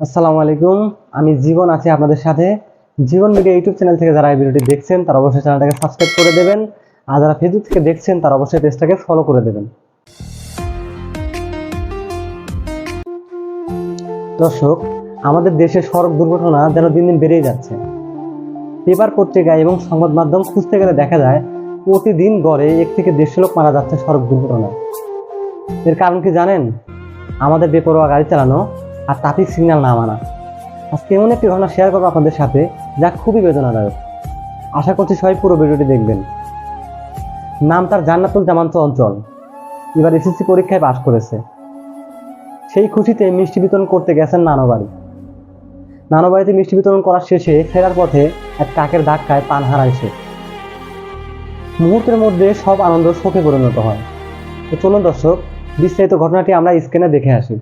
আসসালামু আলাইকুম। আমি জীবন আছি আপনাদের সাথে। জীবন মিডিয়া ইউটিউব চ্যানেল থেকে যারা এই ভিডিওটি দেখছেন, তারা অবশ্যই চ্যানেলটাকে সাবস্ক্রাইব করে দেবেন। আর যারা ফেসবুক থেকে দেখছেন, তারা অবশ্যই পেজটাকে ফলো করে দেবেন। দর্শক, আমাদের দেশে সড়ক দুর্ঘটনা যেন দিন দিন বেড়েই যাচ্ছে। পেপার পত্রিকা এবং সংবাদ মাধ্যম খুঁজতে গেলে দেখা যায়, প্রতিদিন গড়ে এক থেকে দেড়শো লোক মারা যাচ্ছে সড়ক দুর্ঘটনায়। এর কারণ কি জানেন? আমাদের বেপরোয়া গাড়ি চালানো আর ট্রাফিক সিগন্যাল না মানা। আজকে এমন একটি ঘটনা শেয়ার করব আপনাদের সাথে, যা খুবই বেদনাদায়ক। আশা করছি সবাই পুরো ভিডিওটি দেখবেন। নাম তার জান্নাতুল জামান্ত অঞ্চল। এবার এসএসসি পরীক্ষায় পাশ করেছে। সেই খুশিতে মিষ্টি বিতরণ করতে গেছেন নানো বাড়ি নানো বাড়িতে মিষ্টি বিতরণ করার শেষে ফেরার পথে এক কাকের ধাক্কায় পান হারায় সে মুহূর্তের মধ্যে সব আনন্দ শোকে পরিণত হয়। তো চলুন দর্শক, বিস্তারিত ঘটনাটি আমরা স্ক্রিনে দেখে আসি।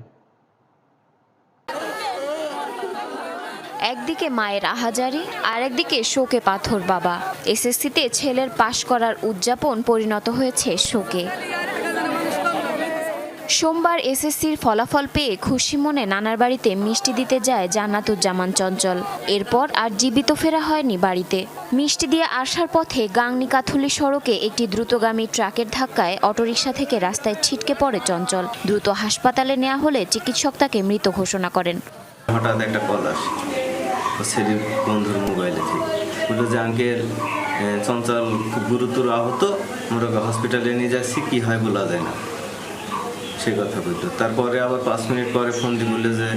একদিকে মায়ের আহাজারি আর একদিকে শোকে পাথর বাবা। এসএসসিতে ছেলের পাশ করার উদযাপন পরিণত হয়েছে শোকে। সোমবার এসএসসির ফলাফল পেয়ে খুশি মনে নানার বাড়িতে মিষ্টি দিতে যায় জান্নাতুজ্জামান চঞ্চল। এরপর আর জীবিত ফেরা হয়নি বাড়িতে। মিষ্টি দিয়ে আসার পথে গাংনি কাথুলি সড়কে একটি দ্রুতগামী ট্রাকের ধাক্কায় অটোরিকশা থেকে রাস্তায় ছিটকে পড়ে চঞ্চল। দ্রুত হাসপাতালে নেওয়া হলে চিকিৎসক তাকে মৃত ঘোষণা করেন। হঠাৎ একটা কল আসে। ও সেটির বন্ধুর মোবাইলে থেকে। বলল যে আঙ্কেল চঞ্চল খুব গুরুতর আহত আমরা হসপিটালে নিয়ে যাচ্ছি কি হয় বলা যায় না। সে কথা বলতো তারপরে আবার পাঁচ মিনিট পরে ফোন দিয়ে বলল যে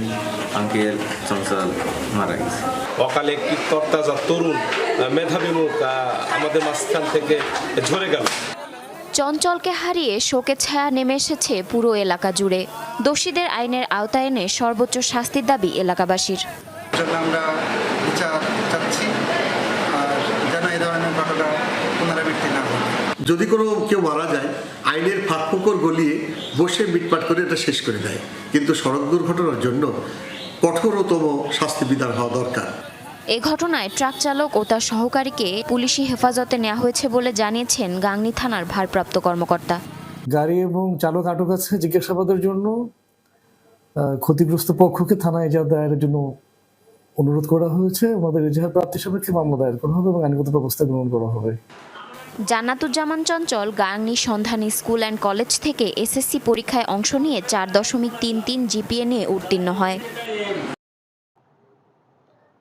আঙ্কেল চঞ্চল মারা গেছে। অকালে একটি তরতাজা তরুণ মেধাবী মুখ আমাদের মাঝখান থেকে ঝরে গেল। চঞ্চলকে হারিয়ে শোকের ছায়া নেমে এসেছে পুরো এলাকা জুড়ে। দোষীদের আইনের আওতায় এনে সর্বোচ্চ শাস্তির দাবি এলাকাবাসীর। জন্য আমরা বিচার চাচ্ছি আর যেন এই ধরনের ঘটনা পুনরাবৃত্তি না হয় যদি কোনো কেউ মারা যায় আইনের ফাঁকফোকর গলিয়ে বসে মিটপাট করে এটা শেষ করে দেয়। কিন্তু সড়ক দুর্ঘটনার জন্য কঠোরতম শাস্তি বিধান হওয়া দরকার। এ ঘটনায় ট্রাক চালক ও তার সহকারীকে পুলিশি হেফাজতে নেওয়া হয়েছে বলে জানিয়েছেন গাংনী থানার ভারপ্রাপ্ত কর্মকর্তা। গাড়ি এবং চালক আটক আছে জিজ্ঞাসাবাদের জন্য। ক্ষতিগ্রস্ত পক্ষকে থানায় এজাহার দায়েরের জন্য অনুরোধ করা হয়েছে আমাদের এজাহার প্রাপ্তি সাপেক্ষে মামলা দায়ের করা হবে এবং আইনগত ব্যবস্থা গ্রহণ করা হবে। Jannatuzzaman Chanchal Gangni Sandhani school and college থেকে এসএসসি পরীক্ষায় অংশ নিয়ে চার দশমিক তিন তিন জিপিএ নিয়ে উত্তীর্ণ হয়।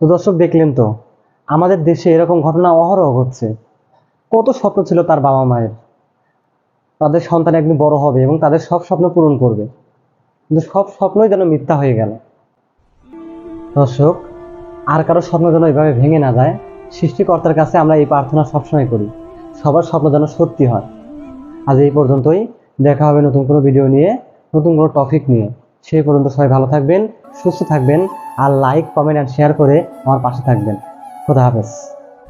তো দর্শক দেখলেন তো আমাদের দেশে এরকম ঘটনা অহরহ ঘটছে। কত স্বপ্ন ছিল তার বাবা মায়ের। তাদের সন্তান একদিন বড় হবে এবং তাদের সব স্বপ্ন পূরণ করবে। কিন্তু সব স্বপ্নই যেন মিথ্যা হয়ে গেল। দর্শক আর কারও স্বপ্ন যেন এভাবে ভেঙে না যায়, সৃষ্টিকর্তার কাছে আমরা এই প্রার্থনা সবসময় করি। সবার স্বপ্ন যেন সত্যি হয়। আজ এই পর্যন্তই। দেখা হবে নতুন কোনো ভিডিও নিয়ে, নতুন কোনো টপিক নিয়ে। সেই পর্যন্ত সবাই ভালো থাকবেন, সুস্থ থাকবেন, আর লাইক কমেন্ট অ্যান্ড শেয়ার করে আমার পাশে থাকবেন। খোদা হাফেজ।